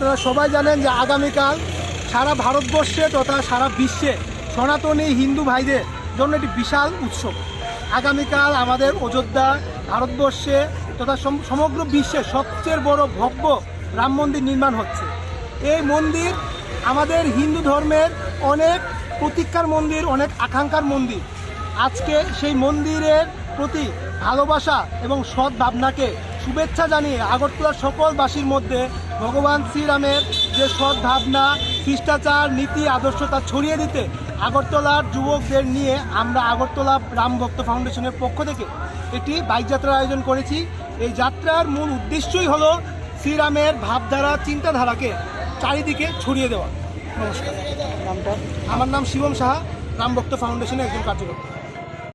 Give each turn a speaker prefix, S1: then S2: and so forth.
S1: আপনারা সবাই জানেন যে আগামীকাল সারা ভারতবর্ষে তথা সারা বিশ্বে সনাতনী হিন্দু ভাইদের জন্য একটি বিশাল উৎসব। আগামীকাল আমাদের অযোধ্যা ভারতবর্ষে তথা সম- সমগ্র বিশ্বে সবচেয়ে বড় ভব্য রাম মন্দির নির্মাণ হচ্ছে। এই মন্দির আমাদের হিন্দু ধর্মের অনেক প্রতীক্ষার মন্দির, অনেক আকাঙ্ক্ষার মন্দির। আজকে সেই মন্দিরের প্রতি ভালোবাসা এবং সৎ ভাবনাকে শুভেচ্ছা জানিয়ে আগরতলার সকল বাসীর মধ্যে ভগবান শ্রীরামের যে সৎ ভাবনা শিষ্টাচার নীতি আদর্শতা ছড়িয়ে দিতে আগরতলার যুবকদের নিয়ে আমরা আগরতলা রাম ভক্ত ফাউন্ডেশনের পক্ষ থেকে একটি বাইক যাত্রার আয়োজন করেছি। এই যাত্রার মূল উদ্দেশ্যই হলো শ্রীরামের ভাবধারা চিন্তাধারাকে চারিদিকে ছড়িয়ে দেওয়া। নমস্কার। আমার নাম শিবম সাহা রামভক্ত ফাউন্ডেশনের একজন কার্যকর্তা।